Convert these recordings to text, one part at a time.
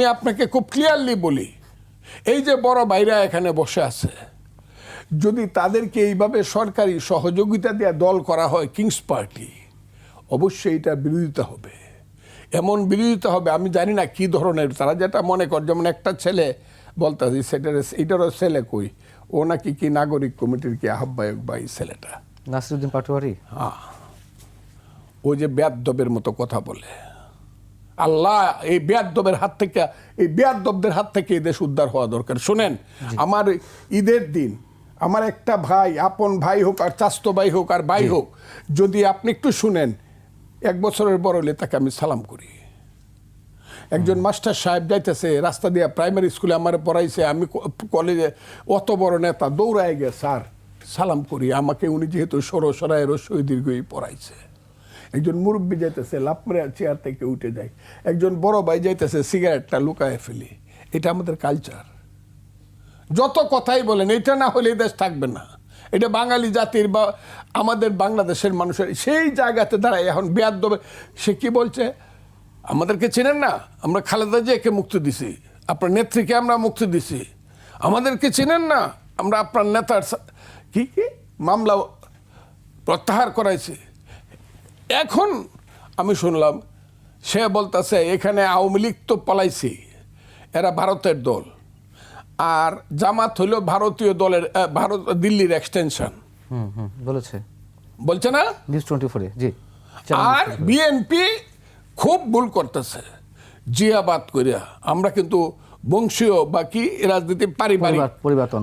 আমি আপনাকে খুব ক্লিয়ারলি বলি এই যে বড় ভাইরা এখানে বসে আছে যদি তাদেরকে এইভাবে সরকারি সহযোগিতা দেওয়া দল করা হয় কিংস পার্টি অবশ্যই এটা বিরোধিতা হবে। এমন বিরোধিতা হবে আমি জানি না কি ধরনের তারা যেটা মনে কর যেমন একটা ছেলে বলতে সেটার এটারও ছেলে কই? ও নাকি কি নাগরিক কমিটির কি আহ্বায়ক বা এই ছেলেটা? নাসিরুদ্দিন পাটোয়ারি? হ্যাঁ। ও যে বেয়াদ্দবের মতো কথা বলে। আল্লাহ এই বেয়াদ্দবের হাত থেকে এই বেয়াদ্দবদের হাত থেকে এই দেশ উদ্ধার হওয়া দরকার। শোনেন আমার ঈদের দিন আমার একটা ভাই আপন ভাই হোক আর চাস্তো ভাই হোক আর ভাই হোক যদি আপনি একটু শুনেন এক বছরের বড় হলে তাকে আমি সালাম করি। একজন মাস্টার সাহেব যাইতেছে রাস্তা দিয়ে প্রাইমারি স্কুলে আমার পড়াইছে আমি কলেজে অত বড় নেতা দৌড়ায় গে স্যার সালাম করি। আমাকে উনি যেহেতু সরসরায় রসই দীর্ঘই পড়াইছে। একজন মুরব্বী যাইতেছে লাভ মেরে চেয়ার থেকে উঠে যায়। একজন বড় ভাই যাইতেছে সিগারেটটা লুকায় ফেলি। এটা আমাদের কালচার যত কথাই বলেন, এটা না হলে দেশ থাকবে না। এটা বাঙালি জাতির বা আমাদের বাংলাদেশের মানুষের, সেই জায়গাতে দাঁড়ায় এখন বেয়াদ দেবে সে কি বলছে? আমাদেরকে চেনেন না? আমরা খালেদা জিয়াকে মুক্তি দিছি। আপনার নেত্রীকে আমরা মুক্তি দিছি। আমাদেরকে চেনেন না? আমরা আপনার নেতার কি কি? মামলা প্রত্যাহার করাইছি। এখন আমি শুনলাম সে বলতেছে এখানে আওয়ামী লীগ তো পলাইছি এরা ভারতের দল। আর জামাত হইল ভারতীয় দলের ভারত দিল্লির এক্সটেনশন হুম হুম বলেছে। বলছে না? নিউজ টোয়েন্টি ফোরে জি আর বিএনপি খুব ভুল করতেছে জিয়াবাদ করিয়া আমরা কিন্তু বংশীয় বা কি রাজনীতি? পারিবারিক। পরিবর্তন।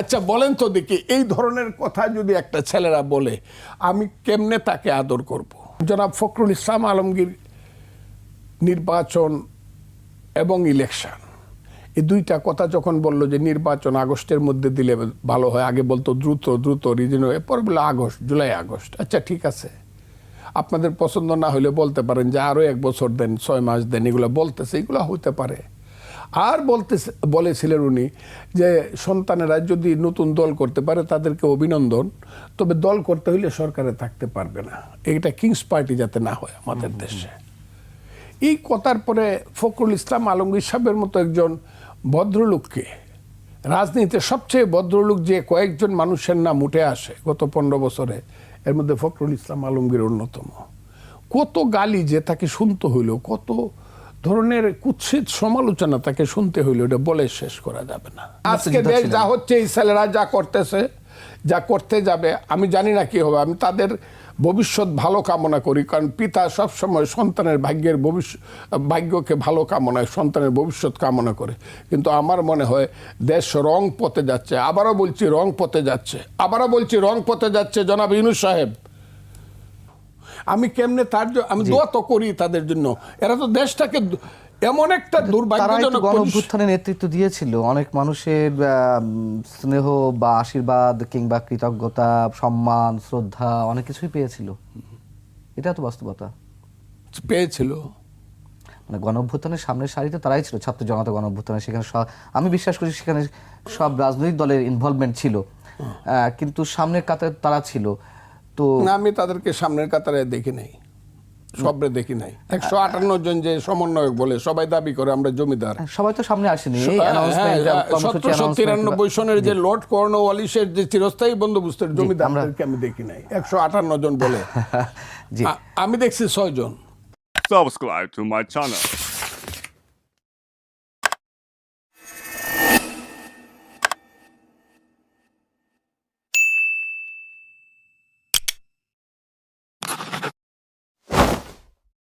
আচ্ছা বলেন তো দেখি এই ধরনের কথা যদি একটা ছেলেরা বলে আমি কেমনে তাকে আদর করব? জনাব ফখরুল ইসলাম আলমগীর নির্বাচন এবং ইলেকশন। এই দুইটা কথা যখন বলল যে নির্বাচন আগস্টের মধ্যে দিলে ভালো হয় আগে বলতো দ্রুত দ্রুত রিজন এরপর বলল আগস্ট জুলাই আগস্ট। আচ্ছা ঠিক আছে। আপনাদের পছন্দ না হলে বলতে পারেন যে আরও এক বছর দেন ছয় মাস দেন এগুলো বলতেছে এগুলো হতে পারে। আর বলতে বলেছিলেন উনি যে সন্তানেরা যদি নতুন দল করতে পারে তাদেরকে অভিনন্দন তবে দল করতে হইলে সরকারে থাকতে পারবে না। এটা কিংস পার্টি যাতে না হয় আমাদের দেশে। এই কথার পরে ফখরুল ইসলাম আলমগীর সাহেবের মতো একজন ভদ্রলোককে রাজনীতিতে সবচেয়ে ভদ্রলোক যে কয়েকজন মানুষের নাম উঠে আসে গত পনেরো বছরে এর মধ্যে ফখরুল ইসলাম আলমগীর অন্যতম। কত গালি যে তাকে শুনতে হইল কত ধরনের কুৎসিত সমালোচনা তাকে শুনতে হইল এটা বলে শেষ করা যাবে না। আজকে দেশ যা হচ্ছে এই ছেলেরা যা করতেছে যা করতে যাবে আমি জানি না কি হবে। আমি তাদের ভবিষ্যৎ ভালো কামনা করি কারণ পিতা সবসময় সন্তানের ভাগ্যের ভবিষ্যৎ ভাগ্যকে ভালো কামনায় সন্তানের ভবিষ্যৎ কামনা করে। কিন্তু আমার মনে হয় দেশ রং পথে যাচ্ছে। আবারও বলছি রং পথে যাচ্ছে। আবারও বলছি রং পথে যাচ্ছে জনাব ইনুস সাহেব। আমি কেমনে তার আমি দোয়া তো করি তাদের জন্য। এরা তো দেশটাকে এমন একটা দুর্ভাগ্যজনক গণ অভ্যুত্থানে নেতৃত্ব দিয়েছিল। অনেক মানুষের স্নেহ বা আশীর্বাদ কিংবা কৃতজ্ঞতা সম্মান শ্রদ্ধা অনেক কিছুই পেয়েছিল। এটা তো বাস্তবতা। পেয়েছিল। মানে গণ অভ্যুত্থানের সামনের সারিতে তারাই ছিল ছাত্র জনতা গণ অভ্যুত্থানে সেখানে সব- আমি বিশ্বাস করি সেখানে সব রাজনৈতিক দলের ইনভলভমেন্ট ছিল। আহ, কিন্তু সামনের কাতারে তারা ছিল। তো আমি তাদেরকে সামনের কাতারে দেখি নাই। সবরে দেখি নাই। একশো আটান্ন জন যে সমন্বয়ক বলে সবাই দাবি করে আমরা জমিদার। সবাই তো সামনে আসেনি। এই হ্যাঁ, হ্যাঁ, সতেরোশো তিরানব্বই সনের যে লর্ড কর্নওয়ালিসের যে চিরস্থায়ী বন্দোবস্তের জমিদারদেরকে আমি দেখি নাই। একশো আটান্ন জন বলে। জি। আমি দেখছি ছয় জন। Subscribe to my channel.